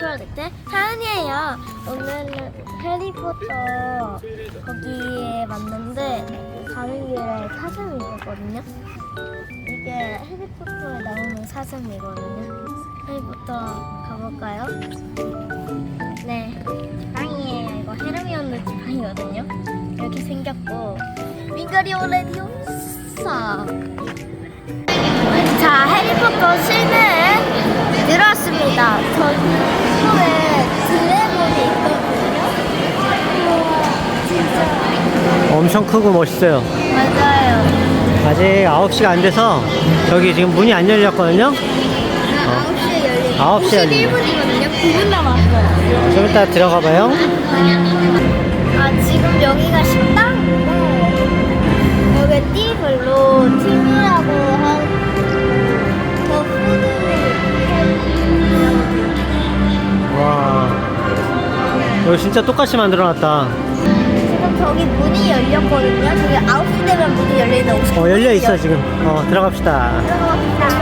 프로젝트 사연이에요. 오늘은 해리포터 거기에 왔는데 가는 길에 사슴이 있었거든요. 이게 해리포터에 나오는 사슴이거든요. 해리포터 가볼까요? 네, 지팡이에요. 이거 헤르미온느 지팡이거든요. 이렇게 생겼고 윙가리 오 레디오사 자, 해리포터 실내에 들어왔습니다. 저쪽에 드래곤이 있거든요. 우와, 진짜. 엄청 크고 멋있어요. 맞아요. 아직 9시가 안 돼서 여기 지금 문이 안 열렸거든요. 9시에 열리고. 9시에 열리네. 51분이거든요. 9분 남았어요. 좀 이따 들어가 봐요. 아, 지금 여기가 식당이고, 여기 띠별로 TV라고 하고, 와. 여기 진짜 똑같이 만들어놨다. 지금 저기 문이 열렸거든요. 저기 9시 되면 문이 열리는데 어, 열려 있어, 지금. 어, 들어갑시다. 들어갑시다.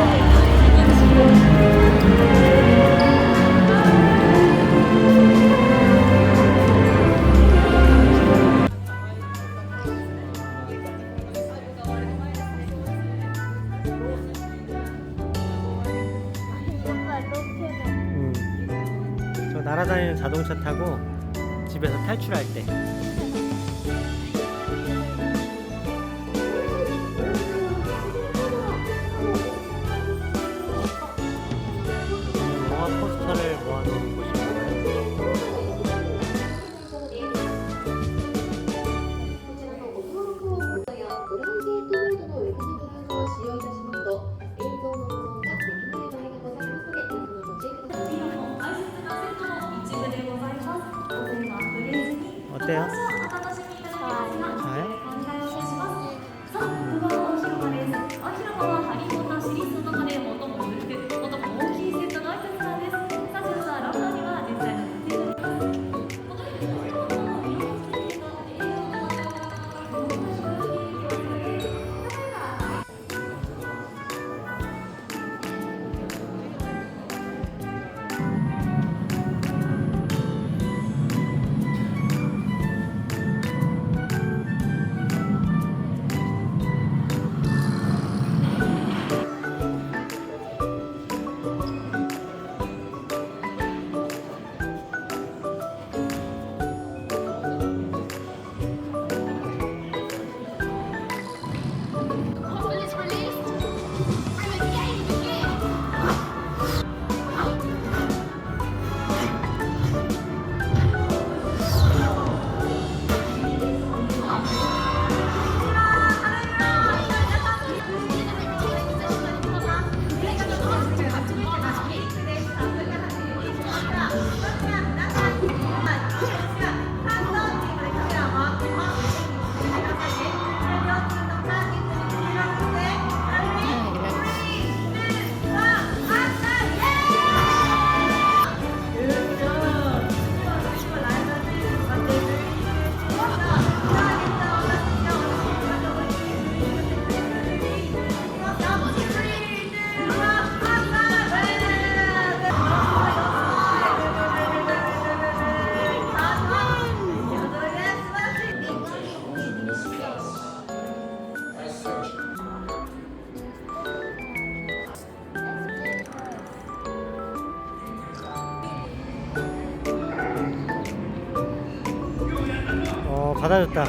받아줬다.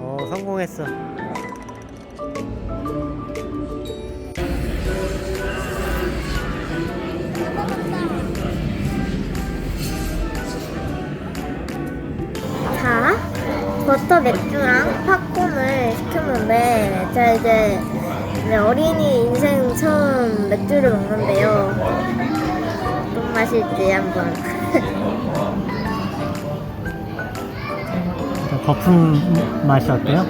어, 성공했어. 자, 버터 맥주랑 팝콘을 시켰는데 제가 이제 어린이 인생 처음 맥주를 먹는데요. 맛일지 한번. 거품 맛이 어때요?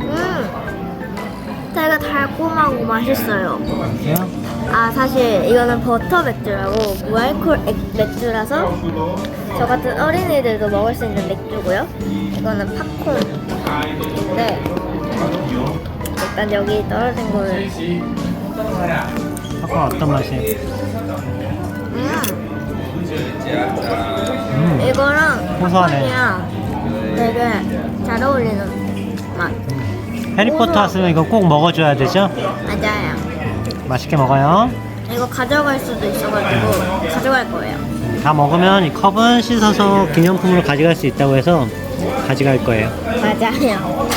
음, 되게 달콤하고 맛있어요. 어때요? 아 사실 이거는 버터 맥주라고 무알콜 액 맥주라서 저 같은 어린이들도 먹을 수 있는 맥주고요. 이거는 팝콘인데 일단 여기 떨어진 거를 팝콘 어떤 맛이에요? 음 음, 이거랑 고소하네. 팝콘이랑 되게 잘 어울리는 맛 해리포터 왔으면 이거 꼭 먹어줘야 되죠? 맞아요 맛있게 먹어요. 이거 가져갈 수도 있어가지고 가져갈 거예요 다 먹으면 이 컵은 씻어서 기념품으로 가져갈 수 있다고 해서 가져갈 거예요. 맞아요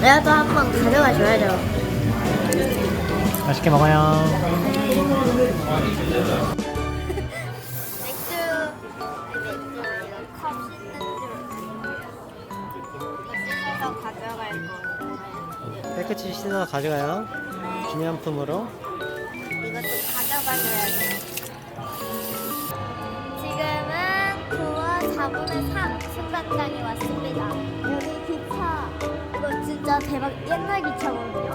내가도 한번 가져가 줘야죠 맛있게 먹어요. 깨끗이 씻어서 가져가요. 기념품으로. 이것도 가져가줘야 돼요 지금은 9월 4분의 3 승강장에 왔습니다 여기 기차 이거 진짜 대박 옛날 기차거든요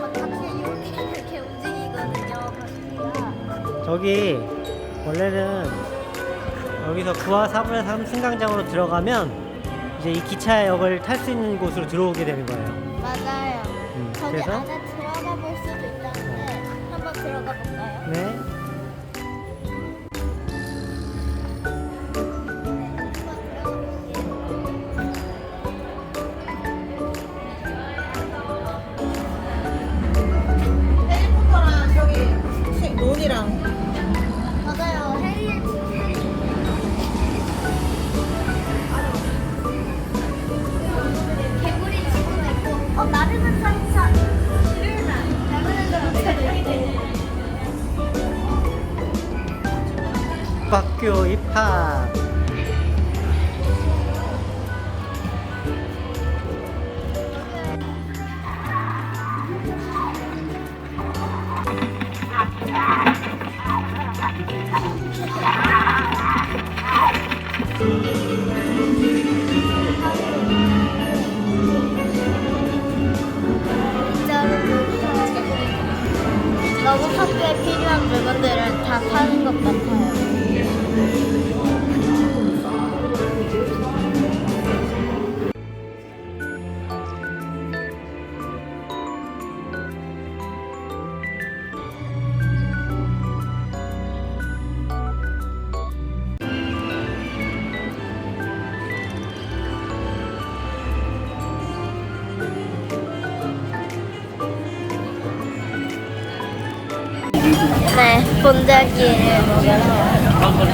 막 바퀴 이렇게 이렇게 움직이거든요 바퀴가 저기 원래는 여기서 9화 4분의 3 승강장으로 들어가면 이제 이 기차역을 탈 수 있는 곳으로 들어오게 되는 거예요. 맞아요 음, 저기 그래서 안에 들어가 볼 수도 있다는데 한번 들어가 볼까요? 네. 학교 입학. 네, 본자기를 먹으러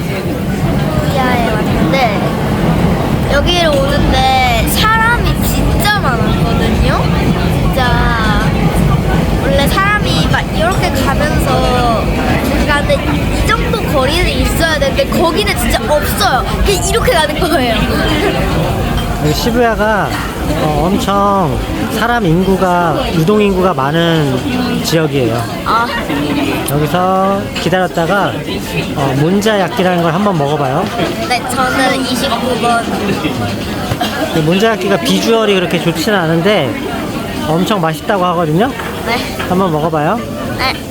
후야에 왔는데 여기를 오는데 사람이 진짜 많았거든요. 진짜 원래 사람이 막 이렇게 가면서 가는데 이 정도 거리는 있어야 되는데 거기는 진짜 없어요. 그냥 이렇게 가는 거예요. 여기 시부야가 어, 엄청 사람 인구가 유동 인구가 많은 지역이에요. 아, 여기서 기다렸다가 어, 문자야끼라는 걸 한번 먹어봐요. 네, 저는 29번. 이 문자야끼가 비주얼이 그렇게 좋지는 않은데 엄청 맛있다고 하거든요. 네, 한번 먹어봐요. 네.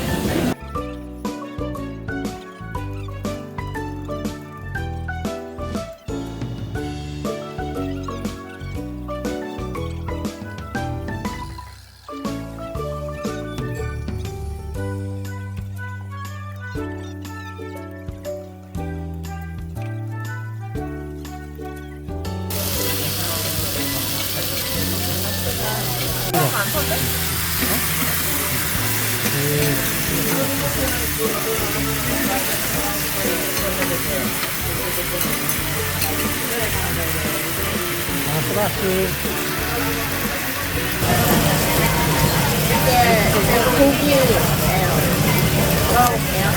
아, 스바시. 이제 고기예요. 먹어볼게요.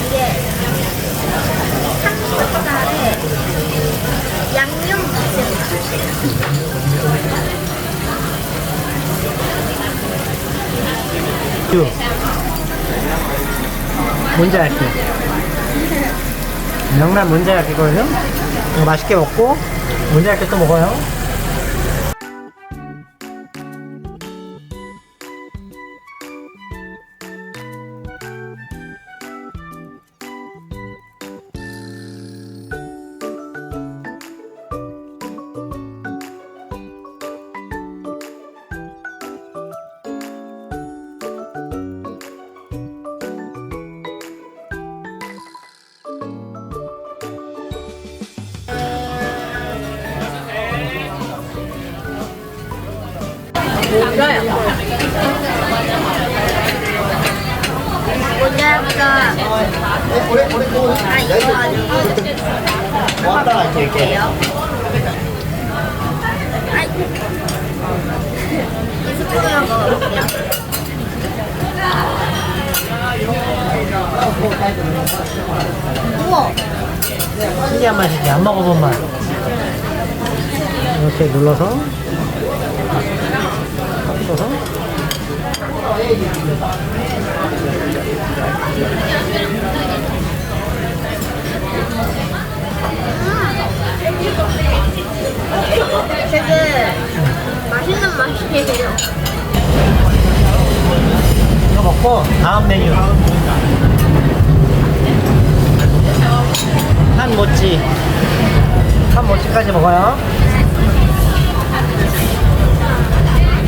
이게 삼겹살에 양념 무침 유. 문자야끼. 명란 문자야끼거든요. 이거 맛있게 먹고 문자야끼 또 먹어요. 이거. 신기한 맛이지. 안 먹어본 맛. 이렇게 눌러서. 맛있는 맛이에요. 이거 먹고 다음 메뉴. 한 모찌. 한 모찌까지 먹어요.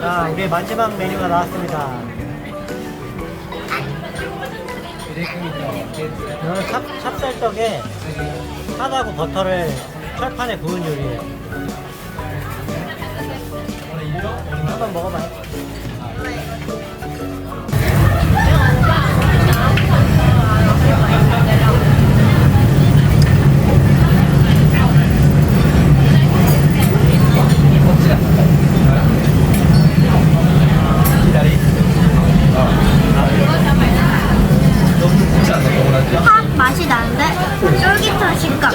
자, 우리의 마지막 메뉴가 나왔습니다. 이거는 찹, 찹쌀떡에 팥하고 버터를 철판에 구운 요리예요. 한번 먹어봐요. 팥 맛이 나는데 쫄깃한 식감.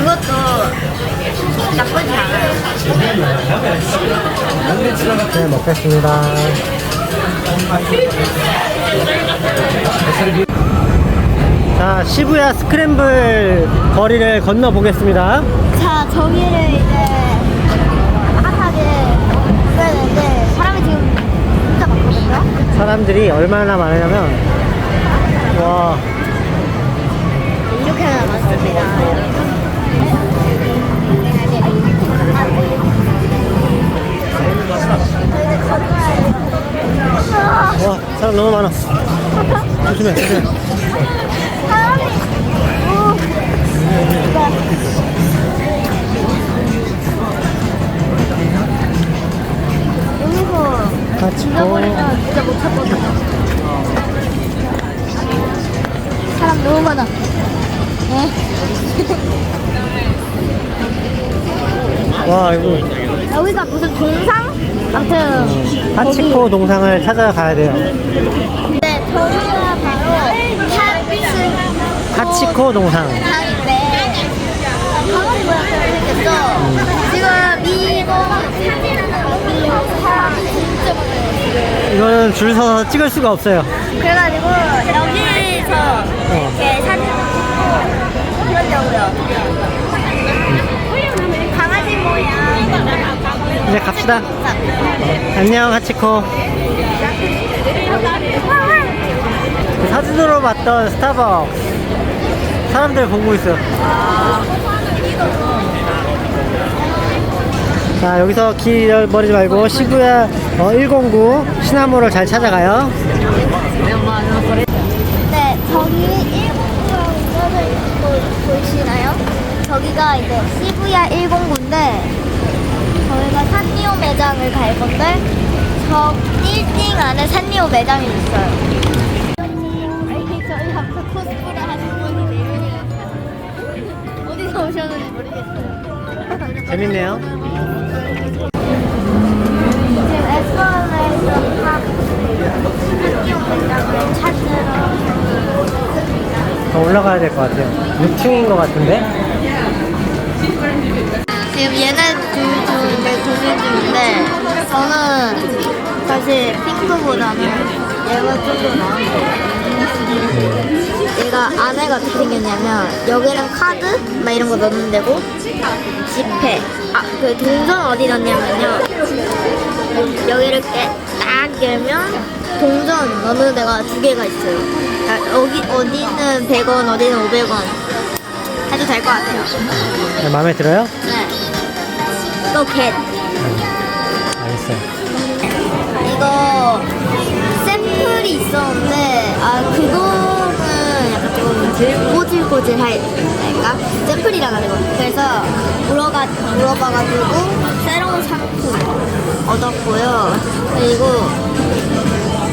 이것도 나쁘지 않아요. 네, 먹겠습니다. 자, 시부야 스크램블 거리를 건너 보겠습니다. 자, 저기를 이제 사람들이 얼마나 많으냐면, 와, 이렇게나 많습니다. 저희는 건너야 돼요. 와, 사람 너무 많아. 조심해, 조심해. 여기서 같이 잃어버리면 진짜 못 찾거든요. 사람 너무 많아. 네. 와, 이거 여기가 무슨 동상? 아무튼 하치코 동상을 찾아가야 돼요. 네, 저기가 바로 하츠 하치코 동상. 동상인데 강아지 모양처럼 생겼죠? 지금 이거 사진하는 사람이 진짜 많아요. 지금. 이거는 줄 서서 찍을 수가 없어요. 그래가지고 여기서 이렇게 사진 찍고 그러려고요. 강아지 모양. 이제 갑시다. 안녕, 하치코. 그 사진으로 봤던 스타벅스. 사람들 보고 있어. 자, 여기서 길 잃어버리지 말고 시부야 어, 109 시나모를 잘 찾아가요. 네, 저기 109라고 써져 있는 거 보이시나요? 저기가 이제 시부야 109인데 저희가 산리오 매장을 갈 건데 저 빌딩 안에 산리오 매장이 있어요. 저희 앞에 코스프레 하신 분이 내려오네요. 어디서 오셨는지 모르겠어요. 재밌네요. 지금 올라가야 될 것 같아요. 6층인 것 같은데? 지금 얘네 둘 중인데 고민 중인데 저는 사실 핑크보다는 얘가 좀더 나은데. 얘가 안에 가 어떻게 생겼냐면 여기는 카드 막 이런 거 넣는 데고 지폐. 아 그 동전 어디 넣냐면요. 여기를 이렇게 딱 열면 동전 넣는 데가 두 개가 있어요. 아, 여기 어디는 100원, 어디는 500원 해도 될 것 같아요. 네, 마음에 들어요? 네. 또 겟. 약간 좀 꼬질꼬질할까 샘플이라 가지고 그래서 물어가 물어봐가지고 새로운 상품 얻었고요 그리고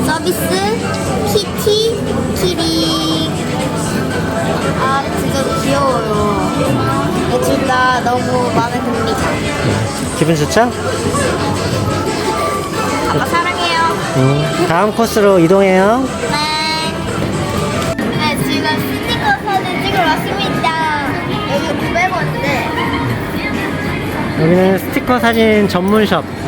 서비스 키티 키리 아 진짜 귀여워요 둘다 너무 마음에 듭니다 기분 좋죠? 아빠 사랑해요. 음, 다음 코스로 이동해요. 사진 찍으러 왔습니다. 여기 900원인데, 여기는 스티커 사진 전문숍.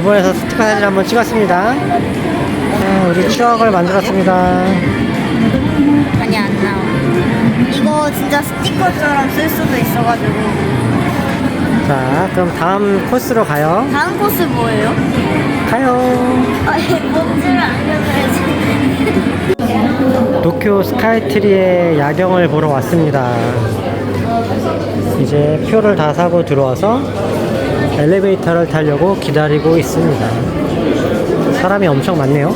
일본에서 스티커 사진 한번 찍었습니다. 아, 우리 추억을 만들었습니다. 아니, 안 나와. 이거 진짜 스티커처럼 쓸 수도 있어가지고. 자, 그럼 다음 코스로 가요. 다음 코스 뭐예요? 가요. 아니, 뭔지를 알려줘야지. 도쿄 스카이트리의 야경을 보러 왔습니다. 이제 표를 다 사고 들어와서 엘리베이터를 타려고 기다리고 있습니다. 사람이 엄청 많네요.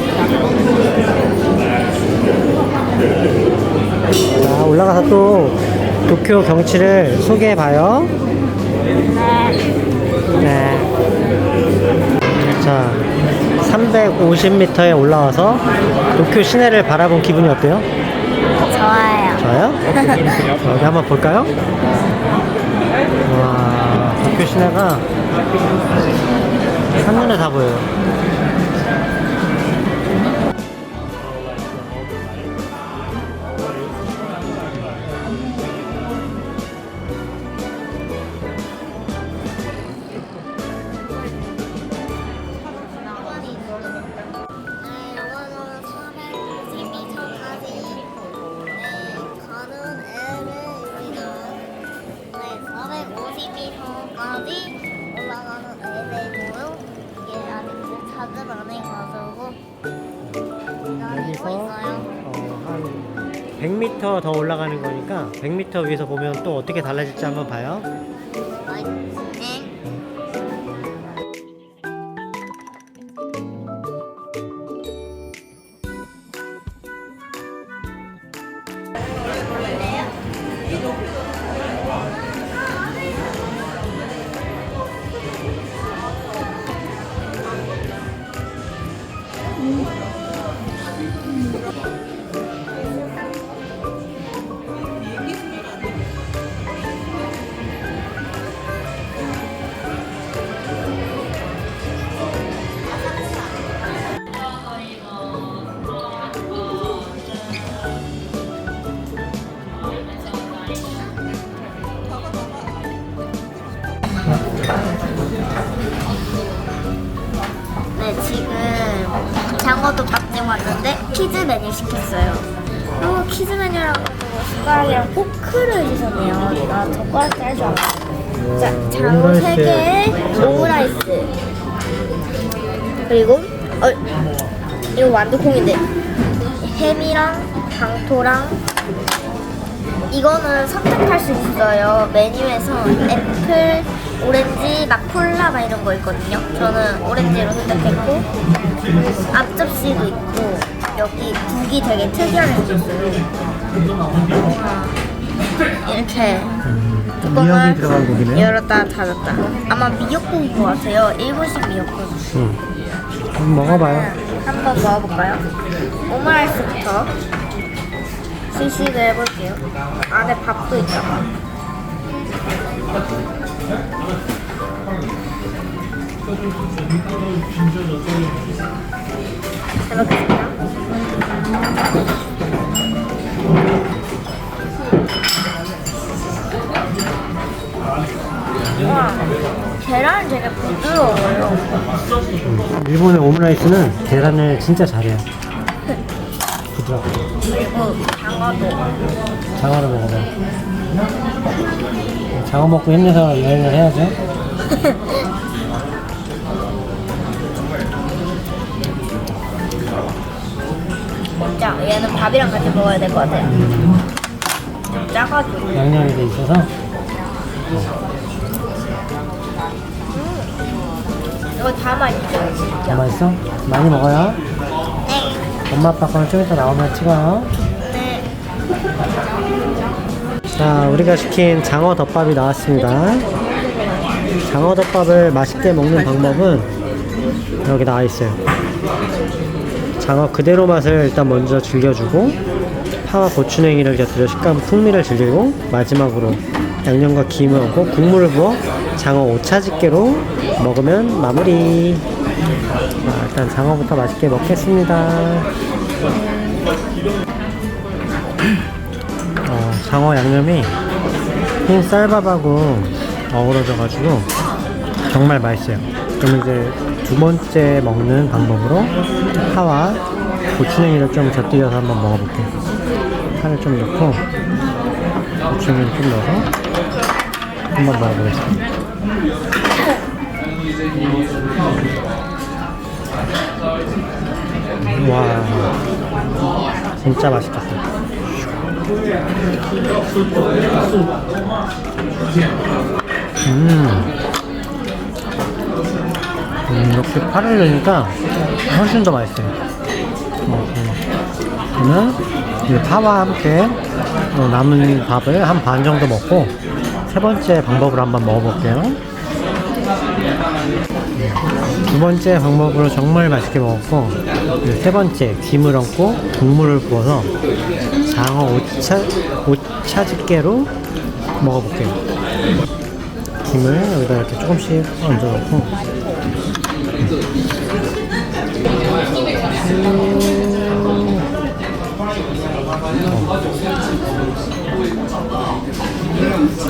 자, 올라가서 또 도쿄 경치를 소개해 봐요. 네. 자, 350m에 올라와서 도쿄 시내를 바라본 기분이 어때요? 좋아요. 좋아요? 자, 여기 한번 볼까요? 와, 도쿄 시내가 한눈에 다 보여요. 100m 위에서 보면 또 어떻게 달라질지 한번 봐요. 왔는데 키즈 메뉴 시켰어요. 그리고 키즈 메뉴라고 숟가락이랑 포크를 주셨네요. 나 젓가락 짤줄 알아. 자, 장어 오므라이스. 3개에 오므라이스. 그리고, 어, 이거 완두콩인데, 햄이랑 방토랑, 이거는 선택할 수 있어요. 메뉴에서 애플, 오렌지, 막 콜라 막 이런 거 있거든요. 저는 오렌지로 선택했고 앞접시도 있고 여기 국이 되게 특이하게 생겼어요. 우와. 이렇게 미역이 들어간 고기네요. 열었다 닫았다. 아마 미역국인 것 같아요. 일본식 미역국. 응. 한번 먹어봐요. 한번 먹어볼까요? 오므라이스부터 시식을 해볼게요. 안에 밥도 있잖아. 잘 먹겠습니다. 와, 계란이 되게 부드러워요. 일본의 오므라이스는 계란을 진짜 잘해요. 부드럽고. 그리고 장어도. 장어를 먹어봐. 장어 먹고 힘내서 여행을 해야죠. 진짜 얘는 밥이랑 같이 먹어야 될 것 같아요. 짜가지고. 양념이 돼 있어서 이거 다 진짜. 더 맛있어? 많이 먹어요. 네. 엄마 아빠 거는 좀 이따 나오면 찍어요. 네. 자, 우리가 시킨 장어 덮밥이 나왔습니다. 장어 덮밥을 맛있게 먹는 방법은 여기 나와 있어요. 장어 그대로 맛을 일단 먼저 즐겨주고 파와 고추냉이를 곁들여 식감 풍미를 즐기고 마지막으로 양념과 김을 얹고 국물을 부어 장어 오차집게로 먹으면 마무리. 자, 일단 장어부터 맛있게 먹겠습니다. 장어 양념이 흰 쌀밥하고 어우러져가지고 정말 맛있어요. 그럼 이제 두 번째 먹는 방법으로 파와 고추냉이를 좀 곁들여서 한번 먹어볼게요. 파를 좀 넣고 고추냉이를 좀 넣어서 한번 먹어보겠습니다. 와, 진짜 맛있겠어요. 음. 음, 이렇게 파를 넣으니까 훨씬 더 맛있어요. 어, 음. 저는 이 파와 함께 어, 남은 밥을 한 반 정도 먹고 세 번째 방법으로 한번 먹어볼게요. 두 번째 방법으로 정말 맛있게 먹었고 세 번째 김을 얹고 국물을 부어서 장어 오차 오차집게로 먹어볼게요. 김을 여기다 이렇게 조금씩 얹어놓고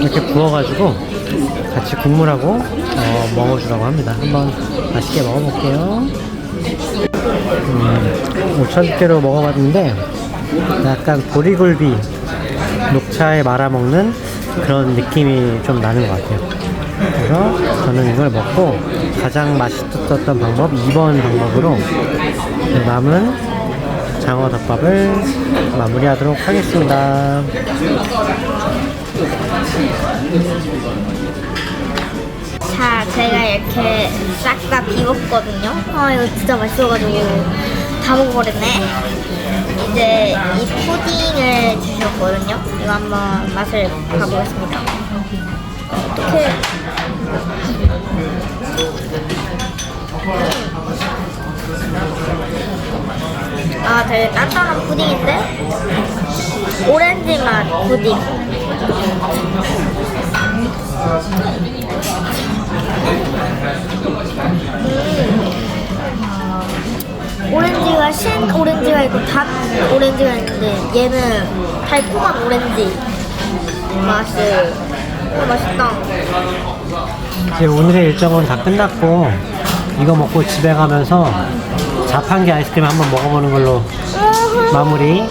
이렇게 부어가지고 같이 국물하고 어, 먹어주라고 합니다. 한번 맛있게 먹어볼게요. 음, 오차집게로 먹어봤는데 약간 보리굴비 녹차에 말아먹는 그런 느낌이 좀 나는 것 같아요. 그래서 저는 이걸 먹고 가장 맛있었던 방법 2번 방법으로 남은 장어 덮밥을 마무리하도록 하겠습니다. 자, 제가 이렇게 싹 다 비웠거든요. 아, 이거 진짜 맛있어가지고 다 먹어버렸네. 이제 이 푸딩을 주셨거든요. 이거 한번 맛을 봐보겠습니다. 어떻게. 아, 되게 단단한 푸딩인데? 오렌지 맛 푸딩. 오렌지가 신 오렌지가 있고 단 오렌지가 있는데 얘는 달콤한 오렌지 맛을 어, 맛있다 이제 오늘의 일정은 다 끝났고 이거 먹고 집에 가면서 자판기 아이스크림 한번 먹어보는 걸로 마무리.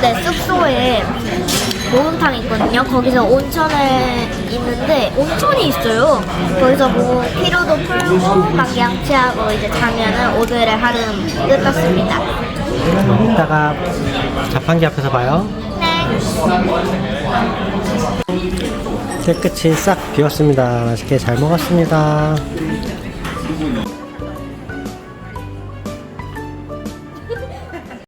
네 숙소에 목욕탕 있거든요 거기서 온천에 있는데 온천이 있어요 거기서 뭐 피로도 풀고 막 양치하고 이제 자면은 오늘의 하루는 끝났습니다 이따가 자판기 앞에서 봐요. 네 깨끗이 싹 비웠습니다. 맛있게 잘 먹었습니다.